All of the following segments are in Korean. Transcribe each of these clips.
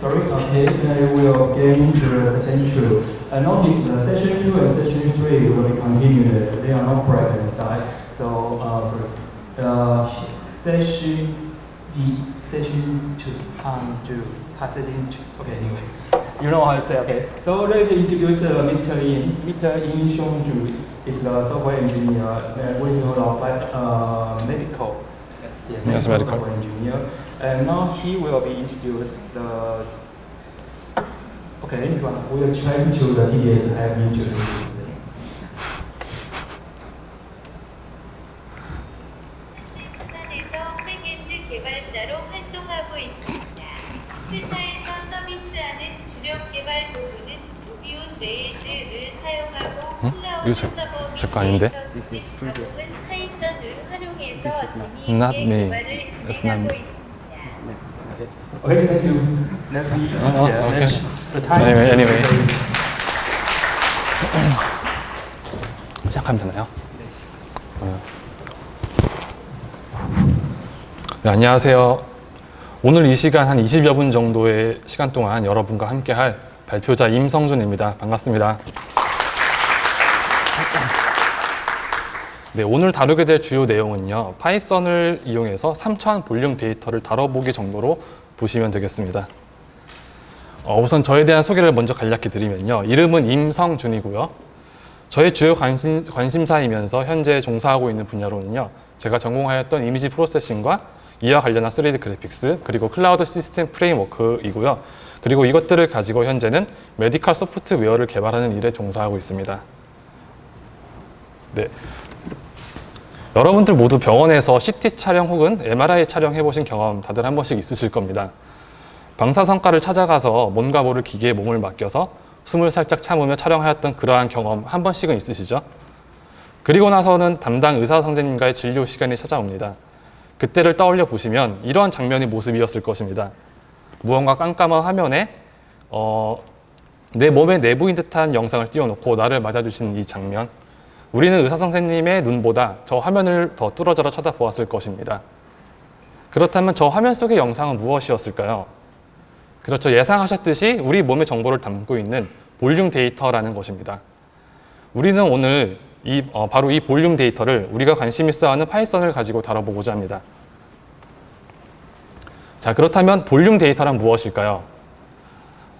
Sorry, okay, uh, we will get into the session two. I noticed the session two and session three will be continued. They are not correct inside. So, uh, sorry. Uh, session B, session two, um, two, session two. Okay, anyway. You know how to say, okay. So let me introduce uh, Mr. Yin. Mr. Yin Xiongju is the software engineer uh, working on uh, medical. Yeah, Yes, medical. software engineer. And now he will be introduced the. Okay, anyone? we will try to the TDS have introduced 아닌데? Not me. It's not- 있습니다. Okay, thank you. Me okay. Anyway, anyway. 시작하면 되나요? 어. 네, 안녕하세요. 오늘 이 시간 한 20여 분 정도의 시간 동안 여러분과 함께할 발표자 임성준입니다. 반갑습니다. 네, 오늘 다루게 될 주요 내용은요. 파이썬을 이용해서 3차원 볼륨 데이터를 다뤄보기 정도로 보시면 되겠습니다. 어, 우선 저에 대한 소개를 먼저 간략히 드리면요. 이름은 임성준이고요. 저의 주요 관심, 관심사이면서 현재 종사하고 있는 분야로는요. 제가 전공하였던 이미지 프로세싱과 이와 관련한 3D 그래픽스, 그리고 클라우드 시스템 프레임워크이고요. 그리고 이것들을 가지고 현재는 메디컬 소프트웨어를 개발하는 일에 종사하고 있습니다. 네. 여러분들 모두 병원에서 CT 촬영 혹은 MRI 촬영 해 보신 경험 다들 한 번씩 있으실 겁니다. 방사선가를 찾아가서 뭔가 모를 기계에 몸을 맡겨서 숨을 살짝 참으며 촬영하였던 그러한 경험 한 번씩은 있으시죠? 그리고 나서는 담당 의사 선생님과의 진료 시간이 찾아옵니다. 그때를 떠올려 보시면 이러한 장면이 모습이었을 것입니다. 무언가 깜깜한 화면에 어, 내 몸의 내부인 듯한 영상을 띄워놓고 나를 맞아주시는 이 장면. 우리는 의사 선생님의 눈보다 저 화면을 더 뚫어져라 쳐다보았을 것입니다. 그렇다면 저 화면 속의 영상은 무엇이었을까요? 그렇죠. 예상하셨듯이 우리 몸의 정보를 담고 있는 볼륨 데이터라는 것입니다. 우리는 오늘 이, 어, 바로 이 볼륨 데이터를 우리가 관심 있어 하는 파이썬을 가지고 다뤄보고자 합니다. 자, 그렇다면 볼륨 데이터란 무엇일까요?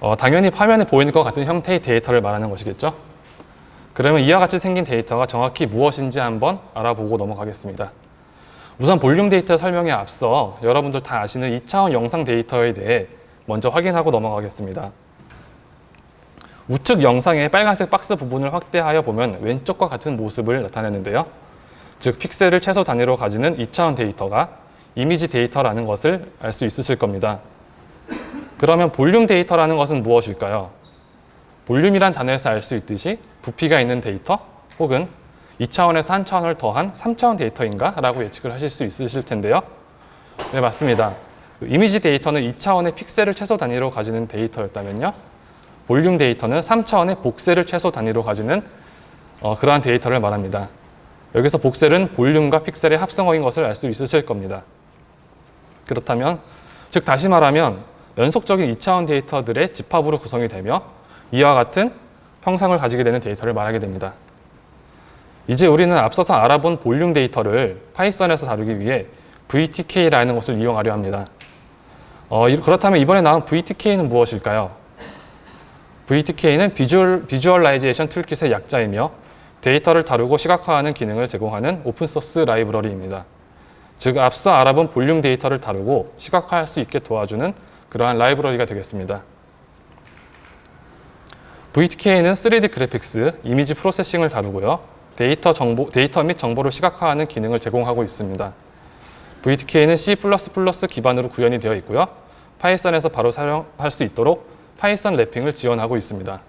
어, 당연히 화면에 보이는 것 같은 형태의 데이터를 말하는 것이겠죠? 그러면 이와 같이 생긴 데이터가 정확히 무엇인지 한번 알아보고 넘어가겠습니다. 우선 볼륨 데이터 설명에 앞서 여러분들 다 아시는 2차원 영상 데이터에 대해 먼저 확인하고 넘어가겠습니다. 우측 영상의 빨간색 박스 부분을 확대하여 보면 왼쪽과 같은 모습을 나타내는데요. 즉 픽셀을 최소 단위로 가지는 2차원 데이터가 이미지 데이터라는 것을 알 수 있으실 겁니다. 그러면 볼륨 데이터라는 것은 무엇일까요? 볼륨이란 단어에서 알 수 있듯이 부피가 있는 데이터 혹은 2차원에서 1차원을 더한 3차원 데이터인가? 라고 예측을 하실 수 있으실 텐데요. 네, 맞습니다. 그 이미지 데이터는 2차원의 픽셀을 최소 단위로 가지는 데이터였다면요. 볼륨 데이터는 3차원의 복셀을 최소 단위로 가지는 어, 그러한 데이터를 말합니다. 여기서 복셀은 볼륨과 픽셀의 합성어인 것을 알 수 있으실 겁니다. 그렇다면, 즉 다시 말하면 연속적인 2차원 데이터들의 집합으로 구성이 되며 이와 같은 형상을 가지게 되는 데이터를 말하게 됩니다. 이제 우리는 앞서서 알아본 볼륨 데이터를 파이썬에서 다루기 위해 VTK라는 것을 이용하려 합니다. 어, 이- 그렇다면 이번에 나온 VTK는 무엇일까요? VTK는 비주얼, 비주얼라이제이션 툴킷의 약자이며 데이터를 다루고 시각화하는 기능을 제공하는 오픈소스 라이브러리입니다. 즉 앞서 알아본 볼륨 데이터를 다루고 시각화할 수 있게 도와주는 그러한 라이브러리가 되겠습니다. VTK는 3D 그래픽스, 이미지 프로세싱을 다루고요. 데이터, 정보, 데이터 및 정보를 시각화하는 기능을 제공하고 있습니다. VTK는 C++ 기반으로 구현이 되어 있고요. 파이썬에서 바로 사용할 수 있도록 파이썬 랩핑을 지원하고 있습니다.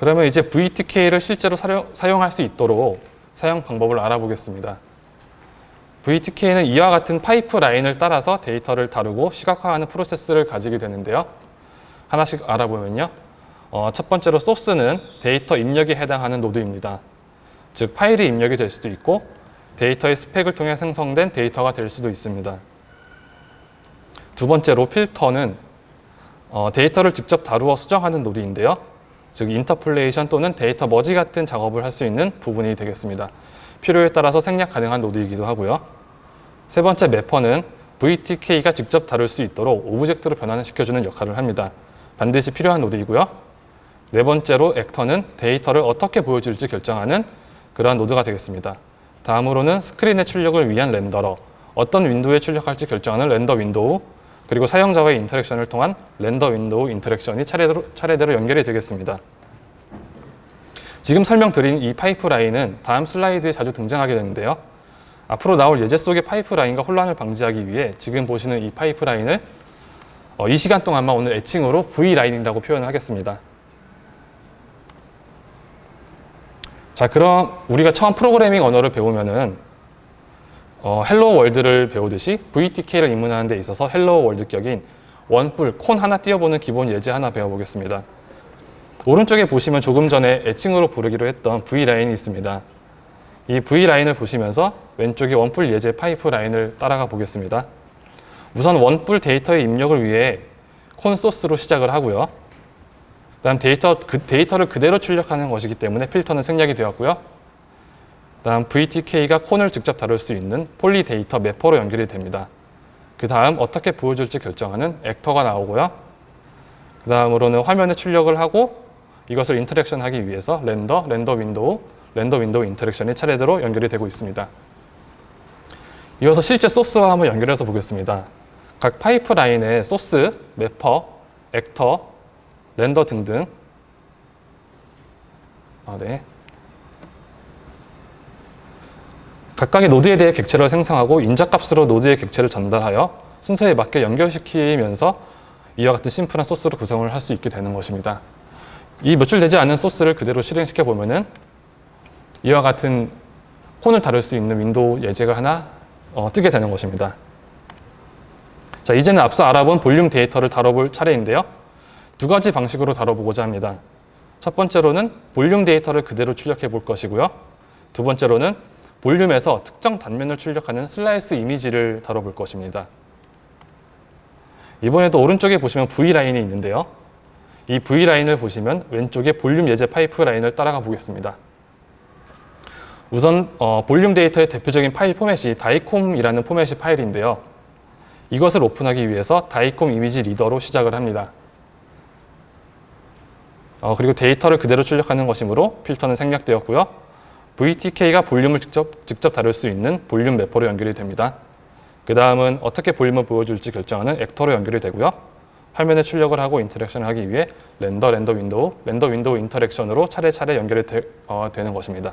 그러면 이제 VTK를 실제로 사용, 사용할 수 있도록 사용 방법을 알아보겠습니다. VTK는 이와 같은 파이프 라인을 따라서 데이터를 다루고 시각화하는 프로세스를 가지게 되는데요. 하나씩 알아보면요. 어, 첫 번째로 소스는 데이터 입력에 해당하는 노드입니다. 즉 파일이 입력이 될 수도 있고 데이터의 스펙을 통해 생성된 데이터가 될 수도 있습니다. 두 번째로 필터는 어, 데이터를 직접 다루어 수정하는 노드인데요. 즉 인터폴레이션 또는 데이터 머지 같은 작업을 할 수 있는 부분이 되겠습니다. 필요에 따라서 생략 가능한 노드이기도 하고요. 세 번째 매퍼는 VTK가 직접 다룰 수 있도록 오브젝트로 변환시켜주는 역할을 합니다. 반드시 필요한 노드이고요. 네 번째로 액터는 데이터를 어떻게 보여줄지 결정하는 그러한 노드가 되겠습니다. 다음으로는 스크린의 출력을 위한 렌더러, 어떤 윈도우에 출력할지 결정하는 렌더 윈도우, 그리고 사용자와의 인터랙션을 통한 렌더 윈도우 인터랙션이 차례대로, 차례대로 연결이 되겠습니다. 지금 설명드린 이 파이프라인은 다음 슬라이드에 자주 등장하게 되는데요. 앞으로 나올 예제 속의 파이프라인과 혼란을 방지하기 위해 지금 보시는 이 파이프라인을 어, 이 시간 동안만 오늘 애칭으로 V라인이라고 표현을 하겠습니다. 자, 그럼 우리가 처음 프로그래밍 언어를 배우면은 어, 헬로 월드를 배우듯이 VTK를 입문하는 데 있어서 헬로 월드격인 원뿔, 콘 하나 띄워보는 기본 예제 하나 배워보겠습니다. 오른쪽에 보시면 조금 전에 애칭으로 부르기로 했던 V라인이 있습니다. 이 V라인을 보시면서 왼쪽에 원뿔 예제 파이프 라인을 따라가 보겠습니다. 우선 원뿔 데이터의 입력을 위해 콘 소스로 시작을 하고요. 그다음 데이터 그 데이터를 그대로 출력하는 것이기 때문에 필터는 생략이 되었고요. 그다음 VTK가 콘을 직접 다룰 수 있는 폴리 데이터 매퍼로 연결이 됩니다. 그 다음 어떻게 보여줄지 결정하는 액터가 나오고요. 그 다음으로는 화면에 출력을 하고 이것을 인터랙션 하기 위해서 렌더, 렌더 윈도우, 렌더 윈도우 인터랙션이 차례대로 연결이 되고 있습니다. 이어서 실제 소스와 한번 연결해서 보겠습니다. 각 파이프라인의 소스, 매퍼, 액터, 렌더 등등 아, 네. 각각의 노드에 대해 객체를 생성하고 인자값으로 노드의 객체를 전달하여 순서에 맞게 연결시키면서 이와 같은 심플한 소스로 구성을 할 수 있게 되는 것입니다. 이몇줄 되지 않은 소스를 그대로 실행시켜 보면은 이와 같은 콘을 다룰 수 있는 윈도우 예제가 하나 어, 뜨게 되는 것입니다. 자, 이제는 앞서 알아본 볼륨 데이터를 다뤄볼 차례인데요. 두 가지 방식으로 다뤄보고자 합니다. 첫 번째로는 볼륨 데이터를 그대로 출력해 볼 것이고요. 두 번째로는 볼륨에서 특정 단면을 출력하는 슬라이스 이미지를 다뤄볼 것입니다. 이번에도 오른쪽에 보시면 V라인이 있는데요. 이 V라인을 보시면 왼쪽에 볼륨 예제 파이프 라인을 따라가 보겠습니다. 우선 어, 볼륨 데이터의 대표적인 파일 포맷이 다이콤이라는 포맷이 파일인데요. 이것을 오픈하기 위해서 다이콤 이미지 리더로 시작을 합니다. 어, 그리고 데이터를 그대로 출력하는 것이므로 필터는 생략되었고요. VTK가 볼륨을 직접, 직접 다룰 수 있는 볼륨 매퍼로 연결이 됩니다. 그 다음은 어떻게 볼륨을 보여줄지 결정하는 액터로 연결이 되고요. 화면에 출력을 하고 인터랙션을 하기 위해 렌더, 렌더 윈도우, 렌더 윈도우 인터랙션으로 차례차례 연결이 되, 어, 되는 것입니다.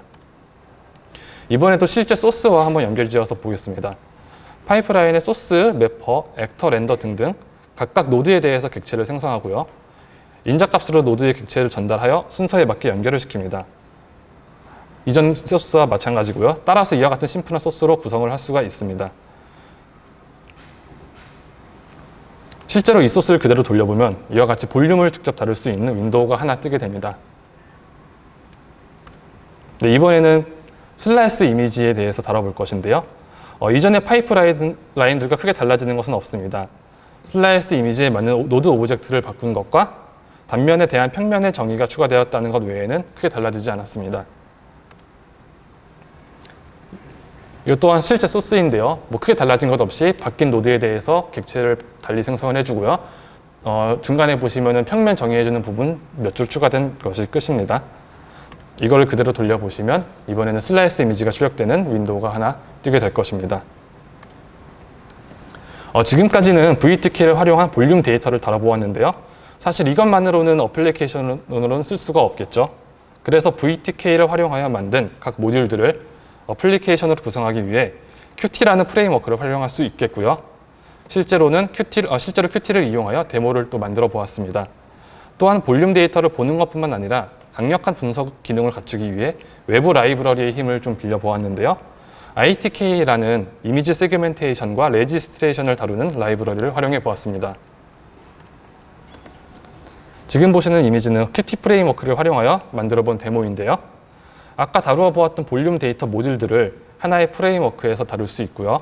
이번에도 실제 소스와 한번 연결 지어서 보겠습니다. 파이프라인의 소스, 매퍼, 액터, 렌더 등등 각각 노드에 대해서 객체를 생성하고요. 인자값으로 노드의 객체를 전달하여 순서에 맞게 연결을 시킵니다. 이전 소스와 마찬가지고요. 따라서 이와 같은 심플한 소스로 구성을 할 수가 있습니다. 실제로 이 소스를 그대로 돌려보면 이와 같이 볼륨을 직접 다룰 수 있는 윈도우가 하나 뜨게 됩니다. 네, 이번에는 슬라이스 이미지에 대해서 다뤄볼 것인데요. 어, 이전의 파이프라인들과 크게 달라지는 것은 없습니다. 슬라이스 이미지에 맞는 노드 오브젝트를 바꾼 것과 단면에 대한 평면의 정의가 추가되었다는 것 외에는 크게 달라지지 않았습니다. 이것 또한 실제 소스인데요. 뭐 크게 달라진 것 없이 바뀐 노드에 대해서 객체를 달리 생성을 해주고요. 어, 중간에 보시면은 평면 정의해주는 부분 몇 줄 추가된 것이 끝입니다. 이거를 그대로 돌려보시면 이번에는 슬라이스 이미지가 출력되는 윈도우가 하나 뜨게 될 것입니다. 어, 지금까지는 VTK를 활용한 볼륨 데이터를 다뤄보았는데요. 사실 이것만으로는 어플리케이션으로는 쓸 수가 없겠죠. 그래서 VTK를 활용하여 만든 각 모듈들을 어플리케이션으로 구성하기 위해 Qt라는 프레임워크를 활용할 수 있겠고요. 실제로는 Qt, 어, 실제로 Qt를 이용하여 데모를 또 만들어 보았습니다. 또한 볼륨 데이터를 보는 것뿐만 아니라 강력한 분석 기능을 갖추기 위해 외부 라이브러리의 힘을 좀 빌려 보았는데요. ITK라는 이미지 세그멘테이션과 레지스트레이션을 다루는 라이브러리를 활용해 보았습니다. 지금 보시는 이미지는 Qt 프레임워크를 활용하여 만들어 본 데모인데요. 아까 다루어 보았던 볼륨 데이터 모듈들을 하나의 프레임워크에서 다룰 수 있고요.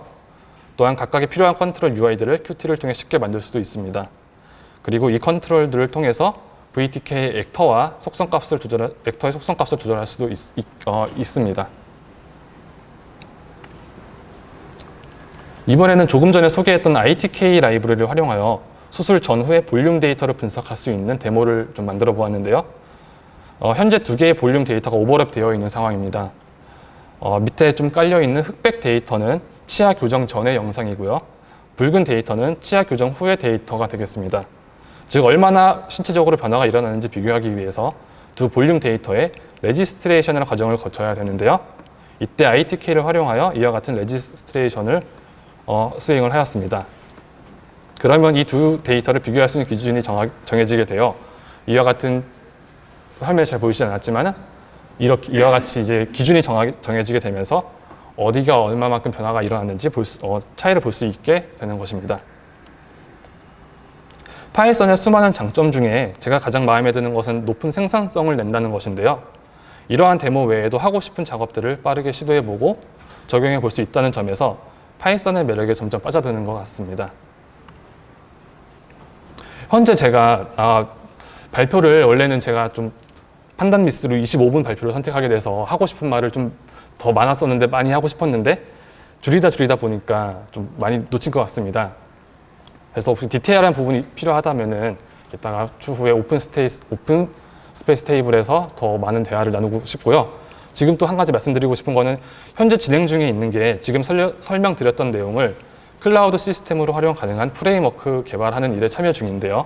또한 각각의 필요한 컨트롤 UI들을 Qt를 통해 쉽게 만들 수도 있습니다. 그리고 이 컨트롤들을 통해서 VTK 액터와 속성값을 조절 액터의 속성값을 조절할 수도 있, 습니다 이번에는 조금 전에 소개했던 ITK 라이브러리를 활용하여 수술 전후의 볼륨 데이터를 분석할 수 있는 데모를 좀 만들어 보았는데요. 어, 현재 두 개의 볼륨 데이터가 오버랩 되어 있는 상황입니다. 어, 밑에 좀 깔려 있는 흑백 데이터는 치아 교정 전의 영상이고요. 붉은 데이터는 치아 교정 후의 데이터가 되겠습니다. 즉 얼마나 신체적으로 변화가 일어나는지 비교하기 위해서 두 볼륨 데이터의 레지스트레이션이라는 과정을 거쳐야 되는데요. 이때 ITK를 활용하여 이와 같은 레지스트레이션을 어, 수행을 하였습니다. 그러면 이 두 데이터를 비교할 수 있는 기준이 정하, 정해지게 되어 이와 같은 화면에 잘 보이지 않았지만 이렇게 이와 같이 이제 기준이 정하, 정해지게 되면서 어디가 얼마만큼 변화가 일어났는지 볼 수, 어, 차이를 볼 수 있게 되는 것입니다. 파이썬의 수많은 장점 중에 제가 가장 마음에 드는 것은 높은 생산성을 낸다는 것인데요. 이러한 데모 외에도 하고 싶은 작업들을 빠르게 시도해보고 적용해 볼 수 있다는 점에서 파이썬의 매력에 점점 빠져드는 것 같습니다. 현재 제가 아, 발표를 원래는 제가 좀 판단 미스로 25분 발표를 선택하게 돼서 하고 싶은 말을 좀 더 많았었는데 많이 하고 싶었는데 줄이다 줄이다 보니까 좀 많이 놓친 것 같습니다. 그래서 혹시 디테일한 부분이 필요하다면은 이따가 추후에 오픈 스테이스 오픈 스페이스 테이블에서 더 많은 대화를 나누고 싶고요. 지금 또 한 가지 말씀드리고 싶은 거는 현재 진행 중에 있는 게 지금 설려, 설명드렸던 내용을 클라우드 시스템으로 활용 가능한 프레임워크 개발하는 일에 참여 중인데요.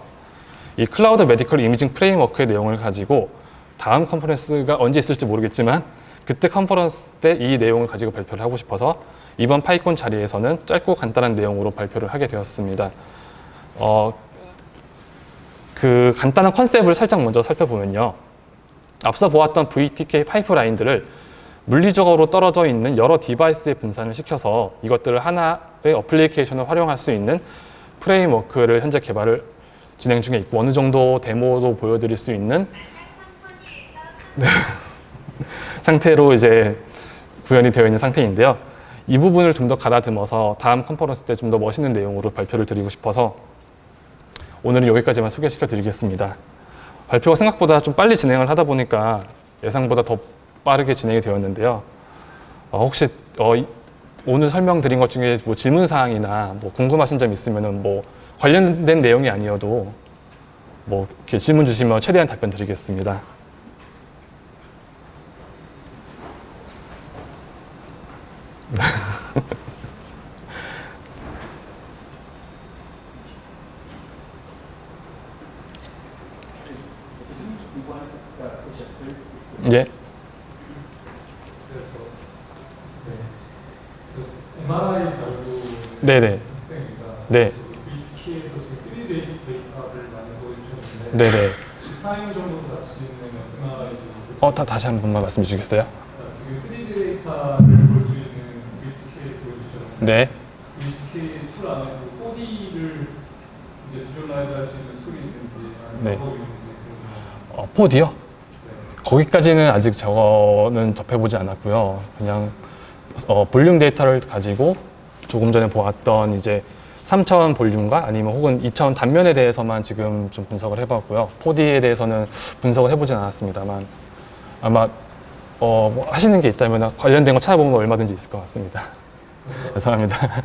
이 클라우드 메디컬 이미징 프레임워크의 내용을 가지고 다음 컨퍼런스가 언제 있을지 모르겠지만 그때 컨퍼런스 때 이 내용을 가지고 발표를 하고 싶어서 이번 파이콘 자리에서는 짧고 간단한 내용으로 발표를 하게 되었습니다. 어, 그 간단한 컨셉을 살짝 먼저 살펴보면요. 앞서 보았던 VTK 파이프라인들을 물리적으로 떨어져 있는 여러 디바이스에 분산을 시켜서 이것들을 하나의 어플리케이션을 활용할 수 있는 프레임워크를 현재 개발을 진행 중에 있고 어느 정도 데모도 보여드릴 수 있는 상태로 이제 구현이 되어 있는 상태인데요. 이 부분을 좀 더 가다듬어서 다음 컨퍼런스 때 좀 더 멋있는 내용으로 발표를 드리고 싶어서 오늘은 여기까지만 소개시켜 드리겠습니다. 발표가 생각보다 좀 빨리 진행을 하다 보니까 예상보다 더 빠르게 진행이 되었는데요. 어, 혹시 어, 이- 오늘 설명드린 것 중에 뭐 질문 사항이나 뭐 궁금하신 점 있으면은 뭐 관련된 내용이 아니어도 뭐 이렇게 질문 주시면 최대한 답변 드리겠습니다. 예. 네네. 네. VTK에서 지금 3D 데이터를 많이 보여주셨는데 네네. 같이 있는 MRI도 어, 다, 다시 한 번만 말씀해 주시겠어요? 지금 3D 데이터를 볼수 있는 VTK 보여주셨는데 네. VTK 툴 안에 4D를 이제 비주얼라이즈 할 수 있는 툴이 있는지 아니면 네. 어, 포디요? 네. 거기까지는 아직 저거는 접해보지 않았고요. 그냥 어, 볼륨 데이터를 가지고 조금 전에 보았던 이제 3차원 볼륨과 아니면 혹은 2차원 단면에 대해서만 지금 좀 분석을 해봤고요. 4D에 대해서는 분석을 해보진 않았습니다만 아마 어, 뭐 하시는 게 있다면 관련된 거 찾아보면 얼마든지 있을 것 같습니다. 죄송합니다.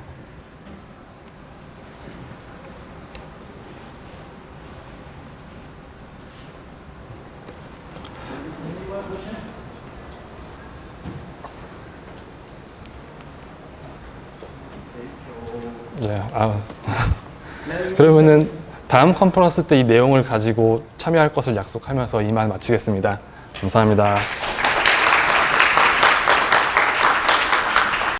네, 아, 그러면은 다음 컨퍼런스 때 이 내용을 가지고 참여할 것을 약속하면서 이만 마치겠습니다. 감사합니다.